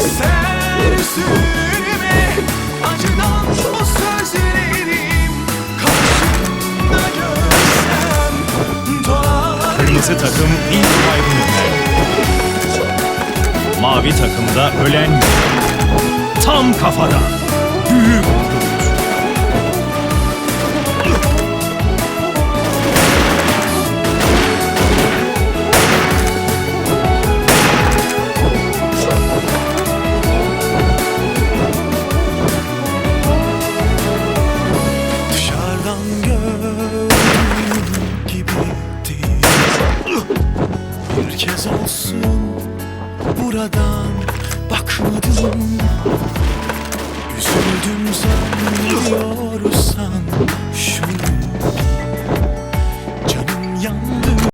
Sen Kırmızı takım ilk kaybını Mavi takımda ölen yok. Tam kafadan büyük Herkes olsun buradan bakmadım Üzüldüm zannediyorsan şu